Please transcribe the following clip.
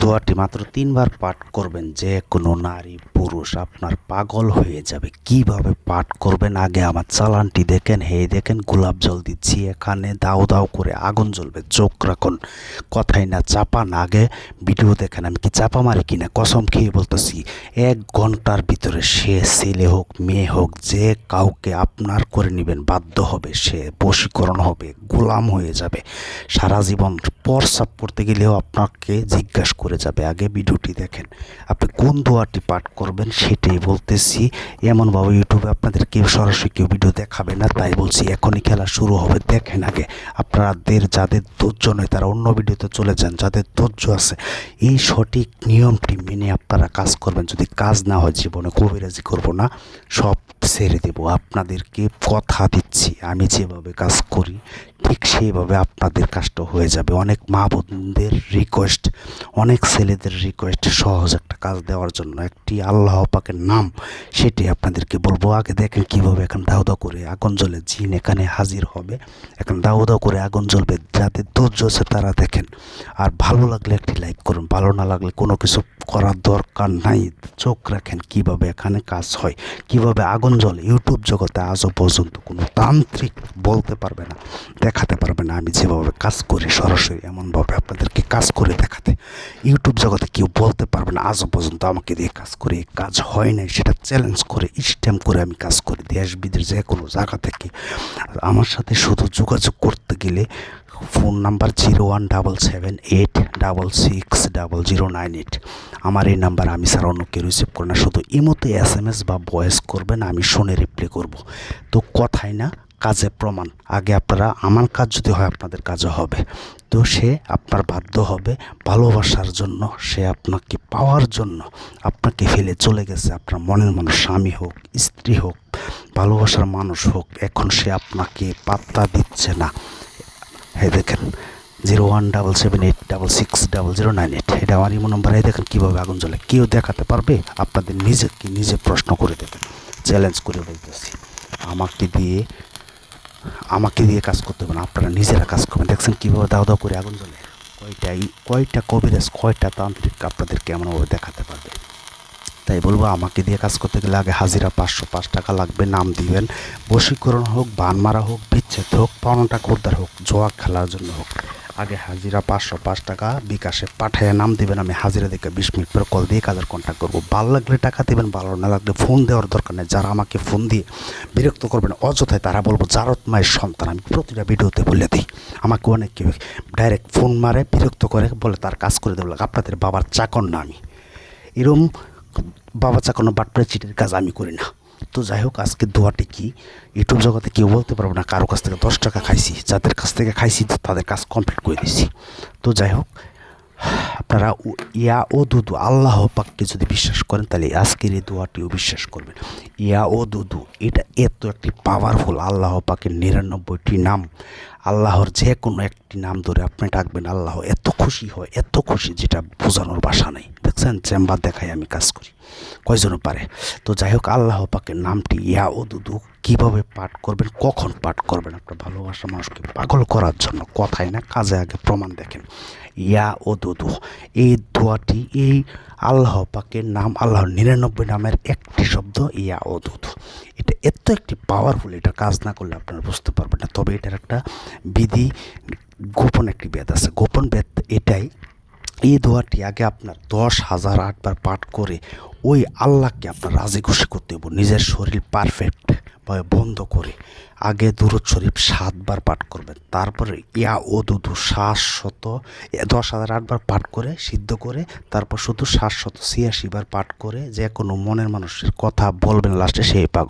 দোয়াটি মাত্র তিনবার পাঠ করবেন, যে কোনো নারী, পুরুষ আপনার পাগল হয়ে যাবে। কীভাবে পাঠ করবেন? আগে আমার চালানটি দেখেন। হে, দেখেন, গোলাপ জল দিচ্ছি এখানে। দাও দাও করে আগুন জ্বলবে। চোখ রাখুন। কথাই না চাপান আগে ভিডিও দেখেন, আমি কি চাপা মারি কিনা? কসম খেয়ে বলতেছি, এক ঘণ্টার ভিতরে সে ছেলে হোক, মেয়ে হোক, যে কাউকে আপনার করে নেবেন, বাধ্য হবে সে। বশীকরণ হবে, গোলাম হয়ে যাবে। সারা জীবন প্রস্রাব পড়তে গেলেও আপনাকে জিজ্ঞাসা করে। যাবে, আগে ভিডিওটি দেখেন। আপনি কোন দোয়াটি পাঠ করবেন সেটাই বলতেছি। এমনভাবে ইউটিউবে আপনাদের কেউ সরাসরি কেউ ভিডিও দেখাবে না, তাই বলছি এখনই খেলা শুরু হবে, দেখেন আগে। আপনাদের যাদের ধৈর্য নয়, তারা অন্য ভিডিওতে চলে যান, যাদের ধৈর্য আছে, এই সঠিক নিয়মটি মেনে আপনারা কাজ করবেন। যদি কাজ না হয়, জীবনে কবিরাজি করব না। সব ছেড়ে দেব, আপনাদেরকে কথা দিচ্ছি, আমি যেভাবে কাজ করি, ঠিক সেইভাবে আপনাদের কাজটা হয়ে যাবে। অনেক মা বোনদের রিকোয়েস্ট অনেক ছেলেদের রিকোয়েস্ট সহজ একটা কাজ দেওয়ার জন্য, একটি আল্লাহ পাকের নাম, সেটি আপনাদেরকে বলব। আগে দেখেন কীভাবে এখন দাও করে আগুন জ্বলে জিন এখানে হাজির হবে। এখন দাও করে আগুন জ্বলবে যাদের ধৈর্য আছে তারা দেখেন। আর ভালো লাগলে একটি লাইক করুন, ভালো না লাগলে কোনো কিছু করার দরকার নাই। চোখ রাখেন কীভাবে এখানে কাজ হয়, কীভাবে আগুন জ্বলে ইউটিউব জগতে আজও পর্যন্ত কোনো তান্ত্রিক বলতে পারবে না, দেখাতে পারবে না। আমি যেভাবে কাজ করি সরাসরি এমনভাবে আপনাদেরকে কাজ করে দেখাতে, ইউটিউব জগতে কেউ বলতে পারবে না। আজও পর্যন্ত আমাকে দিয়ে কাজ করে কাজ হয় নাই, সেটা চ্যালেঞ্জ করে স্ট্যাম্প করে আমি কাজ করি। দেশ বিদেশ যে কোনো জায়গা থেকে আমার সাথে শুধু যোগাযোগ করতে গেলে phone number zero one double seven eight double six double zero nine eight. আমার এই নাম্বার আমি ছাড়া অন্য কেউ রিসিভ করে না, শুধু ইমোতে এস এম এস বা ভয়েস করবেন, আমি শুনে রিপ্লাই করব। তো কথাই না, কাজে প্রমাণ। আগে আপনারা, আমার কাজ যদি হয়, আপনাদের কাজও হবে। তো সে আপনার বাধ্য হবে ভালোবাসার জন্য, সে আপনাকে পাওয়ার জন্য। আপনাকে ফেলে চলে গেছে, আপনার মনের মানুষ, স্বামী হোক, স্ত্রী হোক, ভালোবাসার মানুষ হোক, এখন সে আপনাকে পাত্তা দিচ্ছে না। এই দেখেন, zero one double seven eight double six double zero nine eight. এটা আমার ইমো নম্বর। এই দেখেন কীভাবে আগুন জ্বলে। কেউ দেখাতে পারবে? আপনাদের নিজে নিজেকে নিজে প্রশ্ন করে দেবেন। চ্যালেঞ্জ করে বলতেছি। আমাকে দিয়ে আমাকে দিয়ে কাজ করতে হবে না। আপনারা নিজেরা কাজ করবেন। দেখছেন কীভাবে দাও দাও করে আগুন জ্বলে। কয়টা ই- কয়টা কবিরাজ, কয়টা তান্ত্রিক আপনাদের কেমনভাবে দেখাতে পারবে? তাই বলব, আমাকে দিয়ে কাজ করতে গেলে আগে হাজিরা পাঁচশো পাঁচ টাকা লাগবে, নাম দিবেন। বশীকরণ হোক বান মারা হোক, বিচ্ছেদ হোক পাওনা টাকা উদ্ধার হোক, জোয়া খেলার জন্য হোক। আগে হাজিরা পাঁচশো পাঁচ টাকা বিকাশে পাঠায়, নাম দিবেন, আমি হাজিরা দেখে বিশ মিনিট পরে কল দিয়ে কাজের কন্ট্যাক্ট করব। ভালো লাগলে টাকা দেবেন, ভালো না লাগলে ফোন দেওয়ার দরকার নেই। যারা আমাকে ফোন দিয়ে বিরক্ত করবেন, অযথায় তারা বলব, জারত মায়ের সন্তান, আমি প্রতিটা ভিডিওতে বলে দিই। আমাকে অনেকে ডাইরেক্ট ফোন মারে, বিরক্ত করে, বলে তার কাজ করে দেবো আপনাদের বাবার চাকর না আমি। এরম বাবা চাকানো বাটপাড়ে চিটের কাজ আমি করি না। তো যাই হোক আজকে দোয়াটি কি? ইউটিউব জগতে কেউ বলতে পারব না কারও কাছ থেকে দশ টাকা খাইছি, যাদের কাছ থেকে খাইছি তাদের কাজ কমপ্লিট করে দিছি। তো যাই হোক আপনারা ইয়া ও দুদু আল্লাহ পাককে যদি বিশ্বাস করেন, তাহলে আজকের এই দোয়াটিও বিশ্বাস করবেন। ইয়া ও দুদু এটা এত একটি পাওয়ারফুল আল্লাহ পাকের নিরানব্বইটি নাম। আল্লাহর যে কোনো একটি নাম ধরে আপনি ডাকবেন, আল্লাহ এত খুশি হয়, এত খুশি যেটা বোঝানোর ভাষা নেই। দেখছেন? চেম্বার দেখায় আমি কাজ করি। কয়জনও পারে? তো যাই হোক, আল্লাহ পাকের নামটি ইয়া ও দুদু কীভাবে পাঠ করবেন, কখন পাঠ করবেন? আপনার ভালোবাসা মানুষকে পাগল করার জন্য কথাই না, কাজে আগে প্রমাণ দেখেন। ইয়া ও দুদু এই দোয়াটি এই আল্লাহ পাকের নাম আল্লাহ নিরানব্বই নামের একটি শব্দ, ইয়া ও দুদু এটা এত একটি পাওয়ারফুল এটা কাজ না করলে আপনারা বুঝতে পারবেন না। তবে এটার একটা বিধি, গোপন একটি বেদ আছে। গোপন বেদ এটাই, এই দোয়াটি আগে আপনার দশ হাজার আটবার পাঠ করে ওই আল্লাহকে আপনার রাজি খুশি করতে হবে নিজের শরীর পারফেক্ট বন্ধ করে আগে দুরুদ শরীফ সাতবার পাঠ করবেন। তারপরে ইয়া ও দুধু দুদু শ্বাসশত দশ হাজার আটবার পাঠ করে সিদ্ধ করে, তারপর শুধু শ্বাসশত ছিয়াশি বার পাঠ করে যে কোনো মনের মানুষের কথা বলবেন, লাস্টে সেই পাগল।